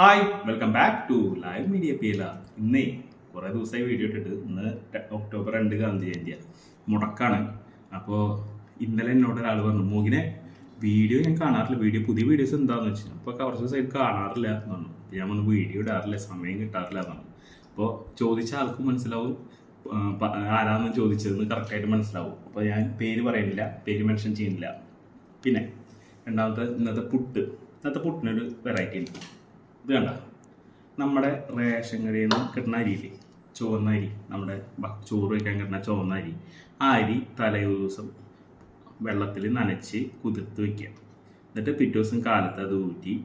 Hi welcome back to live media P പേല ഇന്നേ കുറേ ദിവസമായി വീഡിയോ ഇട്ടിട്ട് ഇന്ന് ഒക്ടോബർ രണ്ട് ഗാന്ധി ജയന്തിയാണ് മുടക്കാണ്. അപ്പോൾ ഇന്നലെ എന്നോട് ഒരാൾ പറഞ്ഞു മോഹിനെ വീഡിയോ ഞാൻ കാണാറില്ല. വീഡിയോ പുതിയ വീഡിയോസ് എന്താണെന്ന് വെച്ചാൽ അപ്പോൾ കുറച്ച് ദിവസമായിട്ട് കാണാറില്ല എന്ന് പറഞ്ഞു. ഞാൻ വന്ന് വീഡിയോ ഇടാറില്ല സമയം കിട്ടാറില്ല എന്നാണ് അപ്പോൾ ചോദിച്ച ആൾക്കും മനസ്സിലാവും ആരാന്ന് ചോദിച്ചതെന്ന് കറക്റ്റായിട്ട് മനസ്സിലാവും. അപ്പോൾ ഞാൻ പേര് പറയുന്നില്ല പേര് മെൻഷൻ ചെയ്യുന്നില്ല. പിന്നെ രണ്ടാമത്തെ ഇന്നത്തെ പുട്ട്. ഇന്നത്തെ പുട്ടിനൊരു വെറൈറ്റി ഉണ്ട്. ഇത് കണ്ട? നമ്മുടെ റേഷൻ കടയിൽ നിന്ന് കിട്ടുന്ന അരി ചുവന്ന അരി. നമ്മുടെ ചോറ് വയ്ക്കാൻ കിട്ടുന്ന ചുവന്ന അരി. ആ അരി തലേ ദിവസം വെള്ളത്തിൽ നനച്ച് കുതിർത്ത് വെക്കുക. എന്നിട്ട് പിറ്റേ ദിവസം കാലത്ത് അത് ഊറ്റി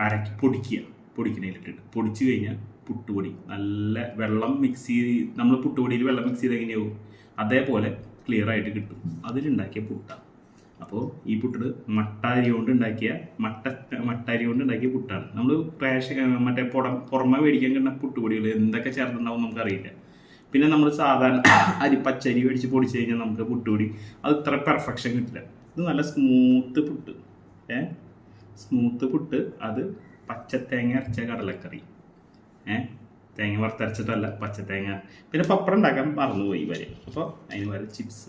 അരക്കി പൊടിക്കുക. പൊടിക്കണേലിട്ടിട്ട്. പൊടിച്ചു കഴിഞ്ഞാൽ പുട്ടുപൊടി. നല്ല വെള്ളം മിക്സ് ചെയ്ത് നമ്മൾ പുട്ടുപൊടിയിൽ വെള്ളം മിക്സ് ചെയ്ത് എങ്ങനെയാവും? അതേപോലെ ക്ലിയർ ആയിട്ട് കിട്ടും. അതിലുണ്ടാക്കിയ പുട്ടാണ്. അപ്പോൾ ഈ പുട്ട് മട്ട അരി കൊണ്ട് ഉണ്ടാക്കിയ മട്ട മട്ട അരി കൊണ്ട് ഉണ്ടാക്കിയ പുട്ടാണ്. നമ്മൾ റേഷൻ മറ്റേ പുറം പുറമെ മേടിക്കാൻ കിട്ടുന്ന പുട്ടുപൊടികൾ എന്തൊക്കെ ചേർത്തുണ്ടാവും നമുക്കറിയില്ല. പിന്നെ നമ്മൾ സാധാരണ അരി പച്ചരി മേടിച്ച് പൊടിച്ച് കഴിഞ്ഞാൽ നമുക്ക് പുട്ടുപൊടി അത് ഇത്ര പെർഫെക്ഷൻ കിട്ടില്ല. ഇത് നല്ല സ്മൂത്ത് പുട്ട്. ഏ? സ്മൂത്ത് പുട്ട് അത് പച്ചത്തേങ്ങ അരച്ച കടലക്കറി. ഏ? തേങ്ങ വറുത്തരച്ചിട്ടല്ല പച്ചത്തേങ്ങ പിന്നെ പപ്പടം ഉണ്ടാക്കാൻ മറന്നുപോയി വരെ അപ്പോൾ അതിന് വരെ ചിപ്സ്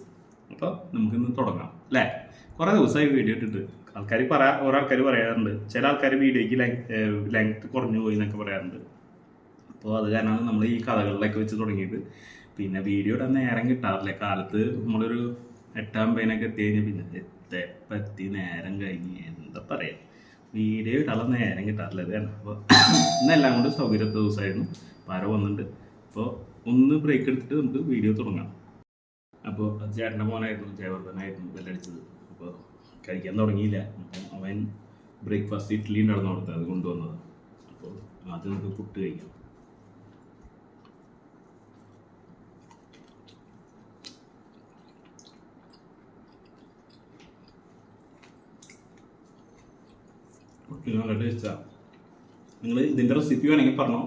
അപ്പോൾ നമുക്കിന്ന് തുടങ്ങാം അല്ലേ? കുറേ ദിവസമായി വീഡിയോ ഇട്ടിട്ട്. ആൾക്കാർ പറയാ ഓരോ ആൾക്കാർ പറയാറുണ്ട്. ചില ആൾക്കാർ വീഡിയോയ്ക്ക് ലെങ്ത് കുറഞ്ഞു പോയി എന്നൊക്കെ പറയാറുണ്ട്. അപ്പോൾ അത് കാരണമാണ് നമ്മൾ ഈ കഥകളിലൊക്കെ വെച്ച് തുടങ്ങിയത് പിന്നെ വീഡിയോ ഇടാൻ നേരം കിട്ടാറില്ല. കാലത്ത് നമ്മളൊരു എട്ടാം പേനൊക്കെ എത്തി കഴിഞ്ഞാൽ പിന്നെ എപ്പം എത്തി നേരം കഴിഞ്ഞ് എന്താ പറയുക വീഡിയോ ഇടാനുള്ള നേരം കിട്ടാറില്ല അത് കാരണം അപ്പോൾ ഇന്നെല്ലാം കൊണ്ട് സൗകര്യത്തെ ദിവസമായിരുന്നു. പാര വന്നിട്ടുണ്ട്. അപ്പോൾ ഒന്ന് ബ്രേക്ക് എടുത്തിട്ട് നമുക്ക് വീഡിയോ തുടങ്ങാം. അപ്പോൾ ചേട്ടന്റെ മോനായിരുന്നു ജയവർദ്ധനായിരുന്നു ബെല്ലടിച്ചത്. അപ്പോൾ കഴിക്കാൻ തുടങ്ങിയില്ല. അവൻ ബ്രേക്ക്ഫാസ്റ്റ് ഇഡ്ഡലി ഉണ്ടായിരുന്നു അവിടുത്തെ അത് കൊണ്ടുവന്നത്. അപ്പോൾ ആദ്യം നമുക്ക് പുട്ട് കഴിക്കാം. നല്ല ടേസ്റ്റാണ് നിങ്ങൾ ഇതിന്റെ റെസിപ്പി വേണമെങ്കിൽ പറഞ്ഞോ.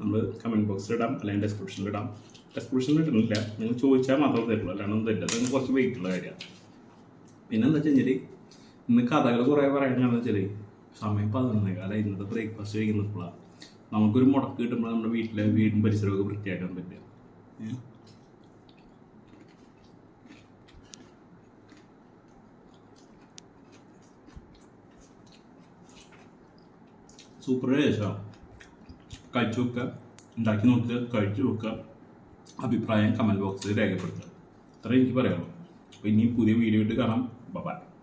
നമ്മൾ കമന്റ് ബോക്സിൽ ഇടാം അല്ലെങ്കിൽ ഡിസ്ക്രിപ്ഷനിൽ ഇടാം. ഡിസ്ക്രിപ്ഷനിൽ ഇടുന്നില്ല നിങ്ങൾ ചോദിച്ചാൽ മാത്രമേ തരുള്ളൂ. അല്ലാണ്ട് ഒന്നും തരില്ല. അത് കുറച്ച് വെയിറ്റുള്ള കാര്യമാണ്. പിന്നെ എന്താ വെച്ച് കഴിഞ്ഞാൽ ഇന്ന് കഥകൾ കുറേ പറയാനാണെന്ന് വെച്ചാൽ സമയം പതിനൊന്നേ കാലം ഇന്നത്തെ ബ്രേക്ക്ഫാസ്റ്റ് കഴിക്കുന്നപ്പോഴാണ് നമുക്കൊരു മുടക്ക് കിട്ടുമ്പോൾ നമ്മുടെ വീട്ടിലെ വീടും പരിസരമൊക്കെ വൃത്തിയാക്കാൻ പറ്റുക? സൂപ്പർ ടേസ്റ്റാണ് കഴിച്ചു വെക്കുക ഉണ്ടാക്കി നോക്കുക കഴിച്ചു നോക്കുക അഭിപ്രായം കമന്റ് ബോക്സിൽ രേഖപ്പെടുത്തുക. അത്രയും എനിക്ക് പറയാനുള്ളൂ. അപ്പോൾ ഇനിയും പുതിയ വീഡിയോ ഇട്ട് കാണാം. ബൈ